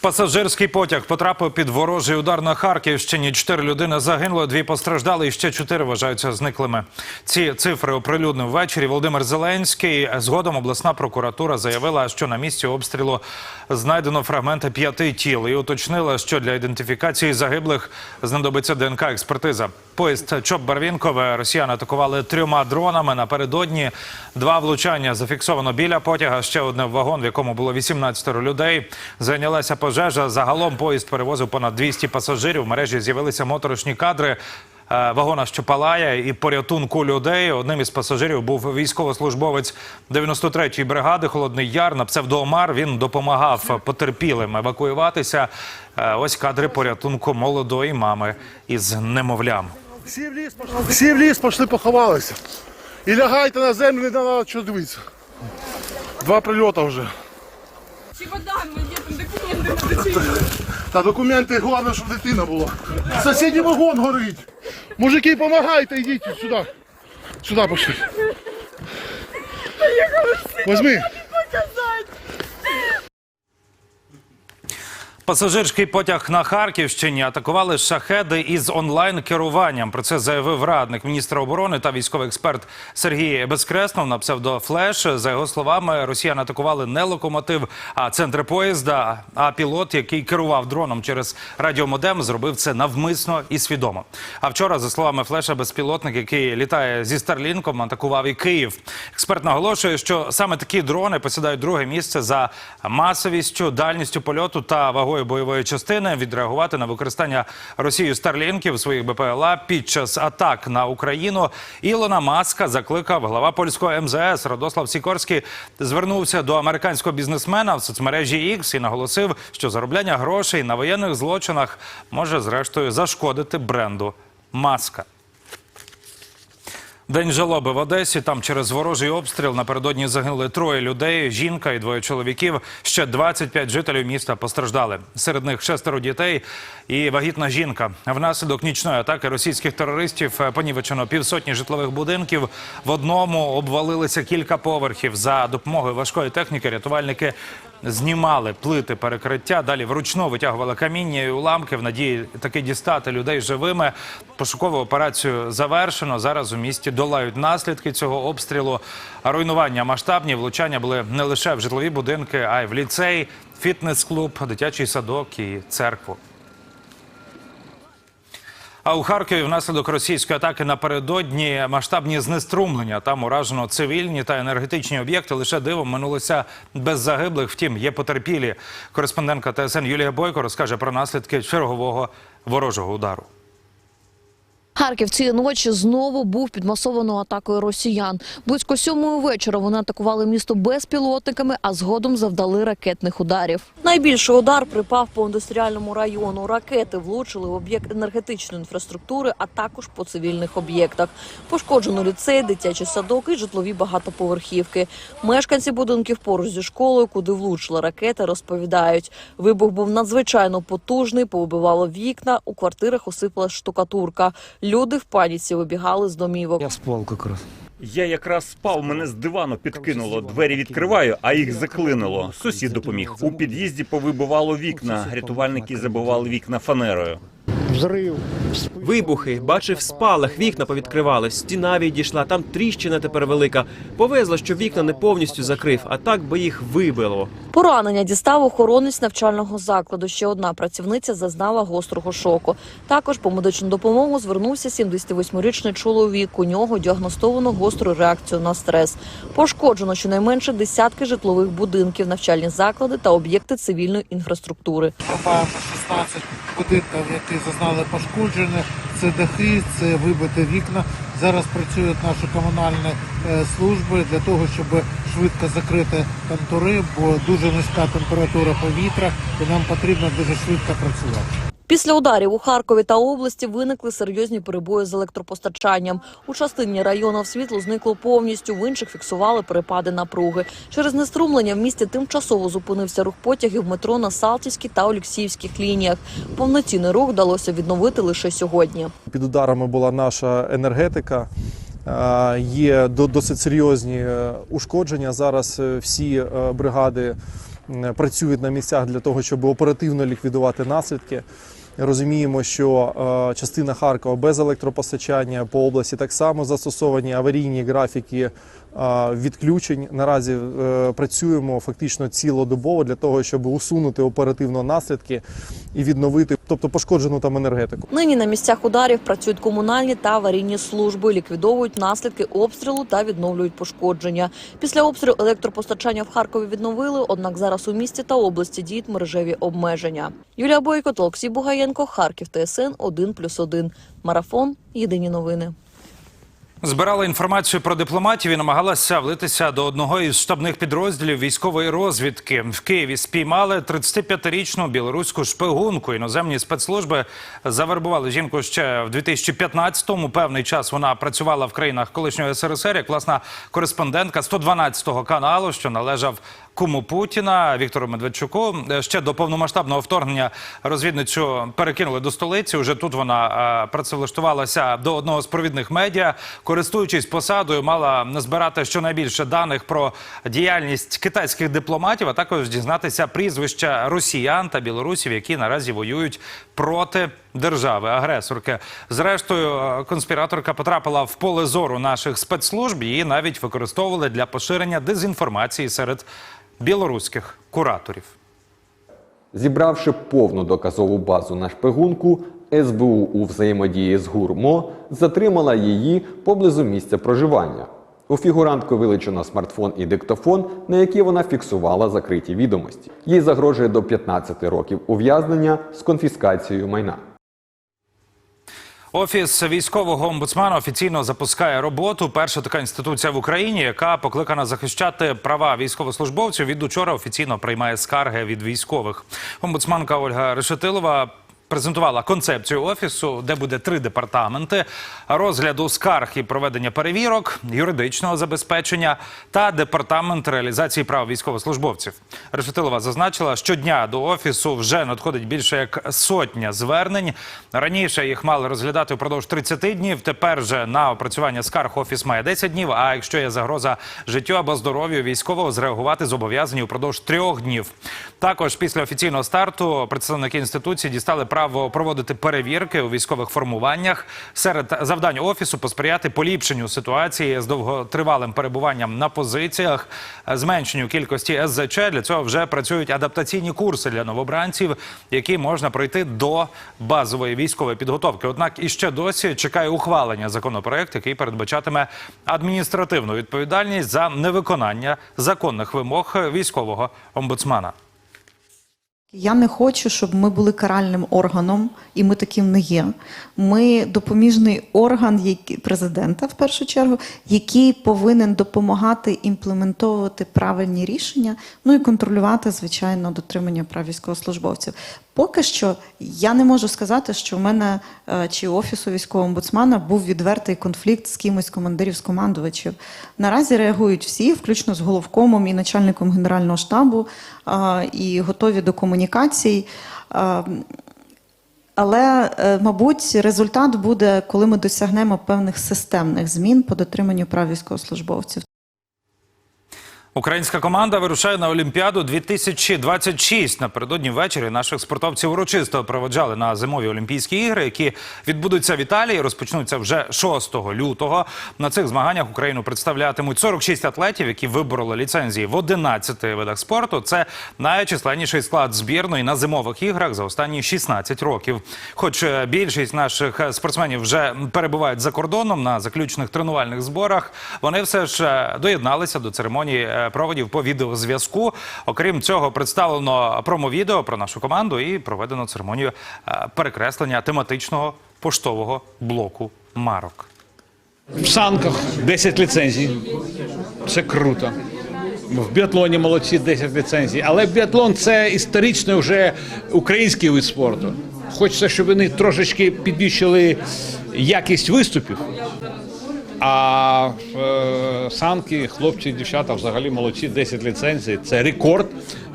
Пасажирський потяг потрапив під ворожий удар на Харківщині. Чотири людини загинуло, дві постраждали, і ще чотири вважаються зниклими. Ці цифри оприлюднив ввечері Володимир Зеленський. Згодом обласна прокуратура заявила, що на місці обстрілу знайдено фрагменти п'яти тіл і уточнила, що для ідентифікації загиблих знадобиться ДНК експертиза. Поїзд Чоп Барвінкове росіяни атакували трьома дронами. Напередодні два влучання зафіксовано біля потяга. Ще одне в вагон, в якому було 18 людей. Зайнялася пожежа. Загалом поїзд перевозив понад 200 пасажирів. В мережі з'явилися моторошні кадри. е, Вагона, що палає, і порятунку людей. Одним із пасажирів був військовослужбовець 93-ї бригади Холодний Яр на псевдоомар. Він допомагав потерпілим евакуюватися. Е, Ось кадри порятунку молодої мами із немовлям. Всі в ліс пошли, всі в ліс пішли поховалися. І лягайте на землю, не треба що дивитися. Два прильоти вже. Чемодан, є Та документи, головне, щоб дитина була. Сусідній вагон горить. Мужики, допомагайте, йдіть сюди. Сюди пошли. Возьми. Пасажирський потяг на Харківщині атакували шахеди із онлайн керуванням. Про це заявив радник міністра оборони та військовий експерт Сергій Безкреснов на псевдофлеш. За його словами, росіяни атакували не локомотив, а центр поїзда. А пілот, який керував дроном через радіомодем, зробив це навмисно і свідомо. А вчора, за словами флеша, безпілотник, який літає зі Старлінком, атакував і Київ. Експерт наголошує, що саме такі дрони посідають друге місце за масовістю, дальністю польоту та вагою бойової частини. Відреагувати на використання Росією старлінків своїх БПЛА під час атак на Україну. Ілона Маска закликав глава польського МЗС Радослав Сікорський звернувся до американського бізнесмена в соцмережі X і наголосив, що заробляння грошей на воєнних злочинах може зрештою зашкодити бренду Маска. День жалоби в Одесі. Там через ворожий обстріл напередодні загинули троє людей. Жінка і двоє чоловіків. Ще 25 жителів міста постраждали. Серед них шестеро дітей і вагітна жінка. Внаслідок нічної атаки російських терористів е, понівечено півсотні житлових будинків. В одному обвалилися кілька поверхів. За допомогою важкої техніки рятувальники знімали плити перекриття. Далі вручну витягували каміння і уламки в надії таки дістати людей живими. Пошукову операцію завершено. Зараз у місті долають наслідки цього обстрілу. Руйнування масштабні влучання були не лише в житлові будинки, а й в ліцей, фітнес-клуб, дитячий садок і церкву. А у Харкові внаслідок російської атаки напередодні масштабні знеструмлення. Там уражено цивільні та енергетичні об'єкти. Лише дивом минулося без загиблих. Втім, є потерпілі. Кореспондентка ТСН Юлія Бойко розкаже про наслідки чергового ворожого удару. Харків цієї ночі знову був під масованою атакою росіян. Близько сьомої вечора вони атакували місто безпілотниками, а згодом завдали ракетних ударів. Найбільший удар припав по індустріальному району. Ракети влучили в об'єкт енергетичної інфраструктури, а також по цивільних об'єктах. Пошкоджено ліцей, дитячий садок і житлові багатоповерхівки. Мешканці будинків поруч зі школою, куди влучила ракета, розповідають. Вибух був надзвичайно потужний, повибивало вікна, у квартирах осипалась штукатурка. Люди в паніці вибігали з домівок. Я спав якраз. Я якраз спав, мене з дивану підкинуло. Двері відкриваю, а їх заклинило. Сусід допоміг. У під'їзді повибивало вікна. Рятувальники забивали вікна фанерою. Взрив. Вибухи, бачив спалах, вікна повідкривались, стіна відійшла, там тріщина тепер велика. Повезло, що вікна не повністю закрив, а так би їх вибило. Поранення дістав охоронець навчального закладу. Ще одна працівниця зазнала гострого шоку. Також по медичну допомогу звернувся 78-річний чоловік. У нього діагностовано гостру реакцію на стрес. Пошкоджено щонайменше десятки житлових будинків, навчальні заклади та об'єкти цивільної інфраструктури. Маємо 16 будинків, які зазнали пошкодження. Це дахи, це вибите вікна. Зараз працюють наші комунальні е, служби для того, щоб швидко закрити контури, бо дуже низька температура повітря, і нам потрібно дуже швидко працювати. Після ударів у Харкові та області виникли серйозні перебої з електропостачанням. У частині районів світло зникло повністю, в інших фіксували перепади напруги. Через неструмлення в місті тимчасово зупинився рух потягів метро на Салтівській та Олексіївських лініях. Повноцінний рух вдалося відновити лише сьогодні. Під ударами була наша енергетика. Є до- досить серйозні е, ушкодження. Зараз е, всі е, бригади працюють на місцях для того, щоб оперативно ліквідувати наслідки. Розуміємо, що е, частина Харкова без електропостачання по області так само застосовані аварійні графіки відключень. Наразі е, працюємо фактично цілодобово для того, щоб усунути оперативно наслідки і відновити, тобто пошкоджену там енергетику. Нині на місцях ударів працюють комунальні та аварійні служби, ліквідовують наслідки обстрілу та відновлюють пошкодження. Після обстрілу електропостачання в Харкові відновили, однак зараз у місті та області діють мережеві обмеження. Юлія Бойко, Олексій Бугаєнко, Харків, ТСН 1+,1. Марафон. Єдині новини. Збирала інформацію про дипломатів і намагалася влитися до одного із штабних підрозділів військової розвідки. В Києві спіймали 35-річну білоруську шпигунку. Іноземні спецслужби завербували жінку ще в 2015-му. Певний час вона працювала в країнах колишнього СРСР як власна кореспондентка 112-го каналу, що належав куму Путіна Віктору Медведчуку. Ще до повномасштабного вторгнення розвідницю перекинули до столиці. Уже тут вона е, працевлаштувалася до одного з провідних медіа. Користуючись посадою, мала назбирати щонайбільше даних про діяльність китайських дипломатів, а також дізнатися прізвища росіян та білорусів, які наразі воюють проти держави агресорки. Зрештою, е, конспіраторка потрапила в поле зору наших спецслужб. Її навіть використовували для поширення дезінформації серед білоруських кураторів. Зібравши повну доказову базу на шпигунку, СБУ у взаємодії з ГУРМО затримала її поблизу місця проживання. У фігурантку вилучено смартфон і диктофон, на які вона фіксувала закриті відомості. Їй загрожує до 15 років ув'язнення з конфіскацією майна. Офіс військового омбудсмана офіційно запускає роботу. Перша така інституція в Україні, яка покликана захищати права військовослужбовців. Від учора офіційно приймає скарги від військових. Омбудсманка Ольга Решетилова презентувала концепцію офісу, де буде три департаменти: розгляду скарг і проведення перевірок, юридичного забезпечення та департамент реалізації прав військовослужбовців. Решетилова зазначила, що дня до офісу вже надходить більше як сотня звернень. Раніше їх мали розглядати впродовж 30 днів. Тепер же на опрацювання скарг офіс має 10 днів. А якщо є загроза життю або здоров'ю військового, зреагувати зобов'язані упродовж трьох днів. Також після офіційного старту представники інституції дістали право проводити перевірки у військових формуваннях. Серед завдань офісу посприяти поліпшенню ситуації з довготривалим перебуванням на позиціях, зменшенню кількості СЗЧ. Для цього вже працюють адаптаційні курси для новобранців, які можна пройти до базової військової підготовки. Однак іще досі чекає ухвалення законопроект, який передбачатиме адміністративну відповідальність за невиконання законних вимог військового омбудсмана. Я не хочу, щоб ми були каральним органом, і ми таким не є. Ми допоміжний орган президента, в першу чергу, який повинен допомагати імплементовувати правильні рішення, ну і контролювати, звичайно, дотримання прав військовослужбовців. Поки що я не можу сказати, що в мене е, чи офісу військового омбудсмана був відвертий конфлікт з кимось з командирів з командувачів. Наразі реагують всі, включно з головкомом і начальником генерального штабу, е, і готові до комунікацій. Е, Але, мабуть, результат буде, коли ми досягнемо певних системних змін по дотриманню прав військовослужбовців. Українська команда вирушає на Олімпіаду 2026. Напередодні ввечері наших спортовців урочисто проведжали на зимові Олімпійські ігри, які відбудуться в Італії. Розпочнуться вже 6 лютого. На цих змаганнях Україну представлятимуть 46 атлетів, які вибороли ліцензії в 11 видах спорту. Це найчисленніший склад збірної на зимових іграх за останні 16 років. Хоч е, більшість наших е, спортсменів вже перебувають за кордоном на заключних тренувальних зборах, вони все ж е, доєдналися до церемонії проводів по відеозв'язку. Окрім цього, представлено промо-відео про нашу команду і проведено церемонію е, перекреслення тематичного поштового блоку марок. В санках 10 ліцензій. Це круто. В біатлоні молодці 10 ліцензій. Але біатлон це історично вже український вид спорту. Хочеться, щоб вони трошечки підвищили якість виступів. А е, санки, хлопці дівчата взагалі молодці, 10 ліцензій. Це рекорд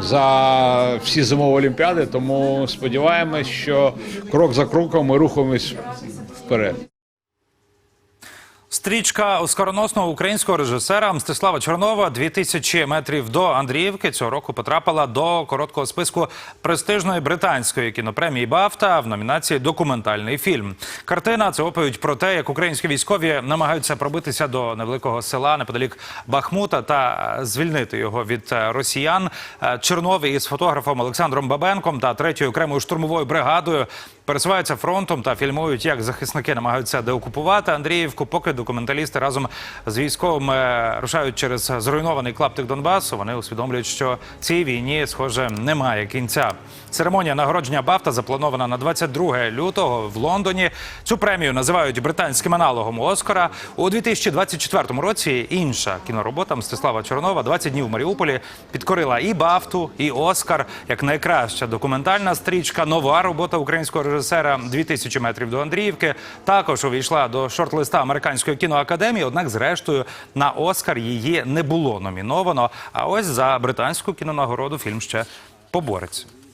за всі зимові олімпіади. Тому сподіваємось, що крок за кроком ми рухаємось вперед. Стрічка оскароносного українського режисера Мстислава Чорнова «2000 метрів до Андріївки цього року потрапила до короткого списку престижної британської кінопремії Бафта в номінації Документальний фільм. Картина це оповідь про те, як українські військові намагаються пробитися до невеликого села неподалік Бахмута та звільнити його від е, росіян. Е, Чорнов із фотографом Олександром Бабенком та третьою окремою штурмовою бригадою пересуваються фронтом та фільмують, як захисники намагаються деокупувати Андріївку. Поки документалісти разом з військовими рушають через зруйнований клаптик Донбасу. Вони усвідомлюють, що цій війні, схоже, немає кінця. Церемонія нагородження Бафта запланована на 22 лютого в Лондоні. Цю премію називають британським аналогом Оскара. У 2024 році інша кіноробота Мстислава Чорнова «20 днів в Маріуполі підкорила і Бафту, і Оскар як найкраща документальна стрічка. Нова робота українського режисера «2000 метрів до Андріївки. Також увійшла до шорт-листа американської кіноакадемії. Однак, зрештою, на Оскар її не було номіновано. А ось за британську кінонагороду фільм ще побореться.